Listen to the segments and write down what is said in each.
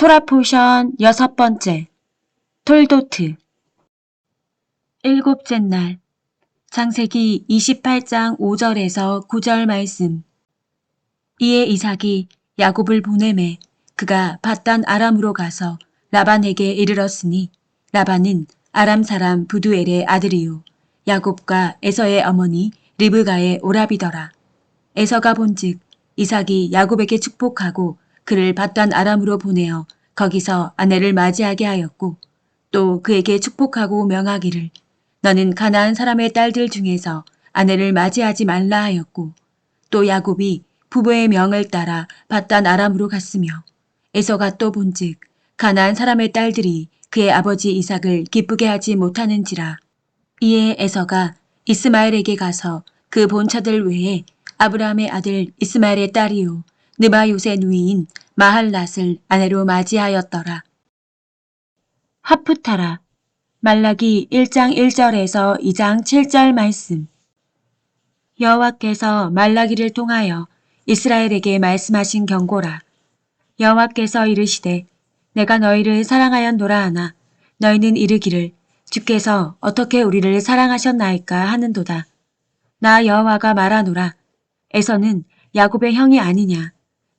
토라 포션 여섯 번째. 톨도트. 일곱째 날. 창세기 28장 5절에서 9절 말씀. 이에 이삭이 야곱을 보내매 그가 바단 아람으로 가서 라반에게 이르렀으니 라반은 아람 사람 부두엘의 아들이요. 야곱과 에서의 어머니 리브가의 오라비더라. 에서가 본즉 이삭이 야곱에게 축복하고 그를 바단 아람으로 보내어 거기서 아내를 맞이하게 하였고 또 그에게 축복하고 명하기를 너는 가나안 사람의 딸들 중에서 아내를 맞이하지 말라 하였고 또 야곱이 부부의 명을 따라 바단 아람으로 갔으며 에서가 또 본즉 가나안 사람의 딸들이 그의 아버지 이삭을 기쁘게 하지 못하는지라 이에 에서가 이스마엘에게 가서 그 본처들 외에 아브라함의 아들 이스마엘의 딸이요 느바요의 누이인 마할랏을 아내로 맞이하였더라. 하프타라 말라기 1장 1절에서 2장 7절 말씀 여호와께서 말라기를 통하여 이스라엘에게 말씀하신 경고라. 여호와께서 이르시되 내가 너희를 사랑하였노라 하나 너희는 이르기를 주께서 어떻게 우리를 사랑하셨나이까 하는도다. 나 여호와가 말하노라. 에서는 야곱의 형이 아니냐.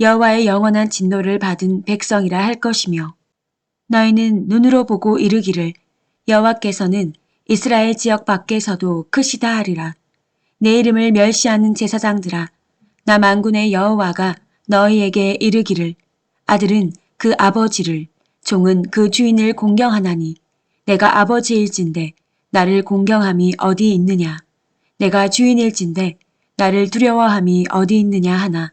여호와의 영원한 진노를 받은 백성이라 할 것이며 너희는 눈으로 보고 이르기를 여호와께서는 이스라엘 지역 밖에서도 크시다 하리라. 내 이름을 멸시하는 제사장들아 나 만군의 여호와가 너희에게 이르기를 아들은 그 아버지를 종은 그 주인을 공경하나니 내가 아버지일진데 나를 공경함이 어디 있느냐 내가 주인일진데 나를 두려워함이 어디 있느냐 하나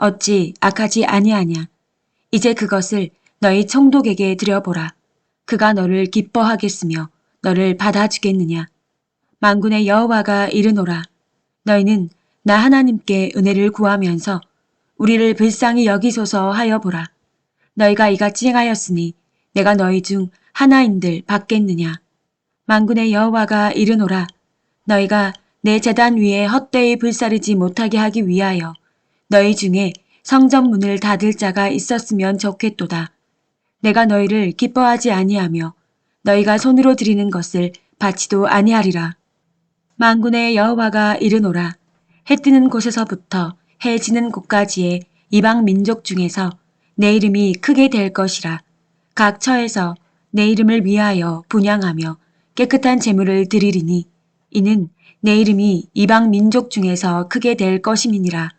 어찌 악하지 아니하냐. 이제 그것을 너희 총독에게 드려보라. 그가 너를 기뻐하겠으며 너를 받아주겠느냐. 만군의 여호와가 이르노라. 너희는 나 하나님께 은혜를 구하면서 우리를 불쌍히 여기소서 하여 보라. 너희가 이같이 행하였으니 내가 너희 중 하나인들 받겠느냐. 만군의 여호와가 이르노라. 너희가 내 재단 위에 헛되이 불사르지 못하게 하기 위하여 너희 중에 성전 문을 닫을 자가 있었으면 좋겠도다. 내가 너희를 기뻐하지 아니하며 너희가 손으로 드리는 것을 받지도 아니하리라. 만군의 여호와가 이르노라. 해 뜨는 곳에서부터 해 지는 곳까지의 이방 민족 중에서 내 이름이 크게 될 것이라. 각 처에서 내 이름을 위하여 분양하며 깨끗한 재물을 드리리니 이는 내 이름이 이방 민족 중에서 크게 될 것임이니라.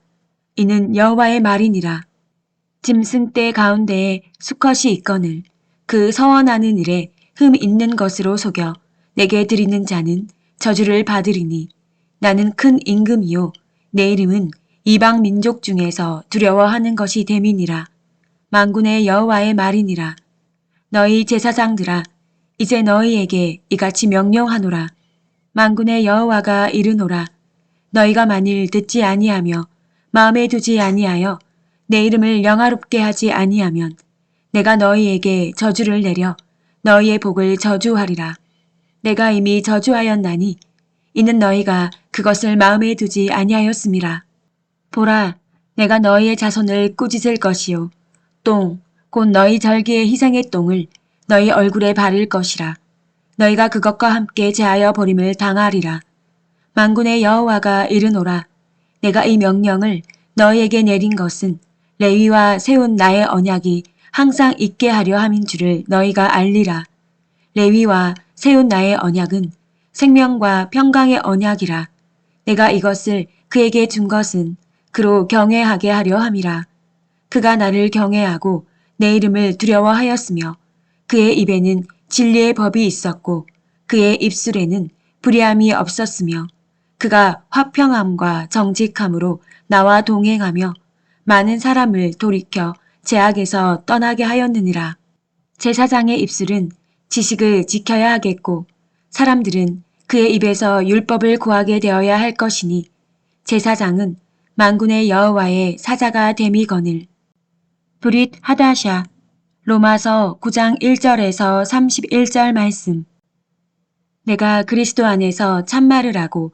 이는 여호와의 말이니라. 짐승 떼 가운데에 수컷이 있거늘 그 서원하는 일에 흠 있는 것으로 속여 내게 드리는 자는 저주를 받으리니 나는 큰 임금이요 내 이름은 이방 민족 중에서 두려워하는 것이 됨이니라. 만군의 여호와의 말이니라. 너희 제사장들아 이제 너희에게 이같이 명령하노라. 만군의 여호와가 이르노라. 너희가 만일 듣지 아니하며 마음에 두지 아니하여 내 이름을 영화롭게 하지 아니하면 내가 너희에게 저주를 내려 너희의 복을 저주하리라. 내가 이미 저주하였나니 이는 너희가 그것을 마음에 두지 아니하였음이라. 보라, 내가 너희의 자손을 꾸짖을 것이요. 똥, 곧 너희 절기의 희생의 똥을 너희 얼굴에 바를 것이라. 너희가 그것과 함께 제하여 버림을 당하리라. 만군의 여호와가 이르노라. 내가 이 명령을 너희에게 내린 것은 레위와 세운 나의 언약이 항상 있게 하려 함인 줄을 너희가 알리라. 레위와 세운 나의 언약은 생명과 평강의 언약이라. 내가 이것을 그에게 준 것은 그로 경외하게 하려 함이라. 그가 나를 경외하고 내 이름을 두려워하였으며 그의 입에는 진리의 법이 있었고 그의 입술에는 불의함이 없었으며 그가 화평함과 정직함으로 나와 동행하며 많은 사람을 돌이켜 제약에서 떠나게 하였느니라. 제사장의 입술은 지식을 지켜야 하겠고 사람들은 그의 입에서 율법을 구하게 되어야 할 것이니 제사장은 만군의 여호와의 사자가 됨이거늘. 브릿 하다샤 로마서 9장 1절에서 31절 말씀 내가 그리스도 안에서 참말을 하고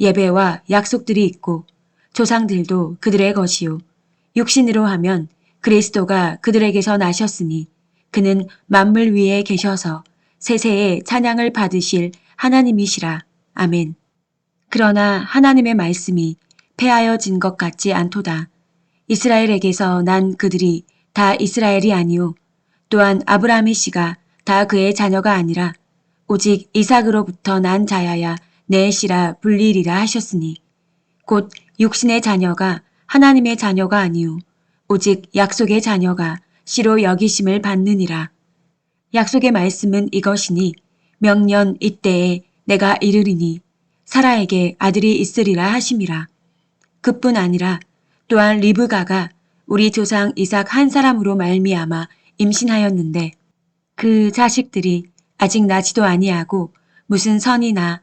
예배와 약속들이 있고 조상들도 그들의 것이요. 육신으로 하면 그리스도가 그들에게서 나셨으니 그는 만물 위에 계셔서 세세의 찬양을 받으실 하나님이시라. 아멘. 그러나 하나님의 말씀이 폐하여진 것 같지 않도다. 이스라엘에게서 난 그들이 다 이스라엘이 아니오. 또한 아브라함의 씨가 다 그의 자녀가 아니라 오직 이삭으로부터 난 자야야 내 씨라 불리리라 하셨으니 곧 육신의 자녀가 하나님의 자녀가 아니오. 오직 약속의 자녀가 씨로 여기심을 받느니라. 약속의 말씀은 이것이니 명년 이때에 내가 이르리니 사라에게 아들이 있으리라 하심이라. 그뿐 아니라 또한 리브가가 우리 조상 이삭 한 사람으로 말미암아 임신하였는데 그 자식들이 아직 나지도 아니하고 무슨 선이나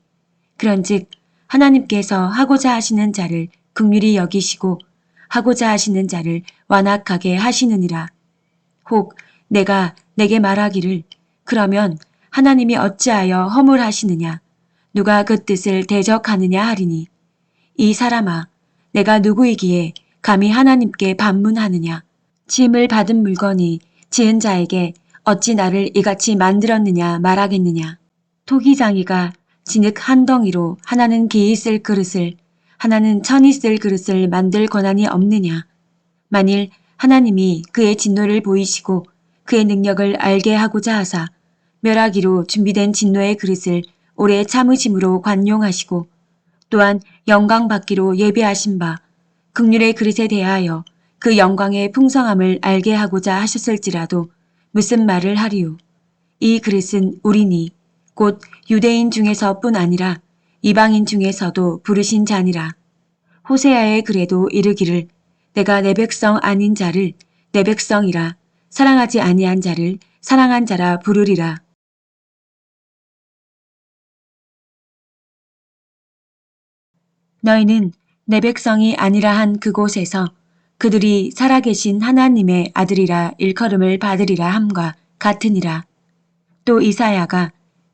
그런즉 하나님께서 하고자 하시는 자를 극률이 여기시고 하고자 하시는 자를 완악하게 하시느니라. 혹 내가 내게 말하기를 그러면 하나님이 어찌하여 허물하시느냐? 누가 그 뜻을 대적하느냐 하리니? 이 사람아 내가 누구이기에 감히 하나님께 반문하느냐? 짐을 받은 물건이 지은 자에게 어찌 나를 이같이 만들었느냐 말하겠느냐? 토기장이가 진흙 한 덩이로 하나는 기이 쓸 그릇을 하나는 천이 쓸 그릇을 만들 권한이 없느냐 만일 하나님이 그의 진노를 보이시고 그의 능력을 알게 하고자 하사 멸하기로 준비된 진노의 그릇을 오래 참으심으로 관용하시고 또한 영광 받기로 예배하신 바 극률의 그릇에 대하여 그 영광의 풍성함을 알게 하고자 하셨을지라도 무슨 말을 하리요. 이 그릇은 우리니 곧 유대인 중에서뿐 아니라 이방인 중에서도 부르신 자니라. 호세아의 글에도 이르기를 내가 내 백성 아닌 자를 내 백성이라 사랑하지 아니한 자를 사랑한 자라 부르리라. 너희는 내 백성이 아니라 한 그곳에서 그들이 살아계신 하나님의 아들이라 일컬음을 받으리라 함과 같으니라. 또 이사야가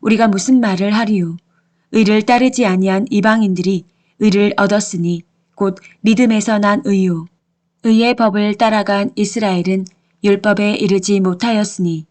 우리가 무슨 말을 하리요? 의를 따르지 아니한 이방인들이 의를 얻었으니 곧 믿음에서 난 의요. 의의 법을 따라간 이스라엘은 율법에 이르지 못하였으니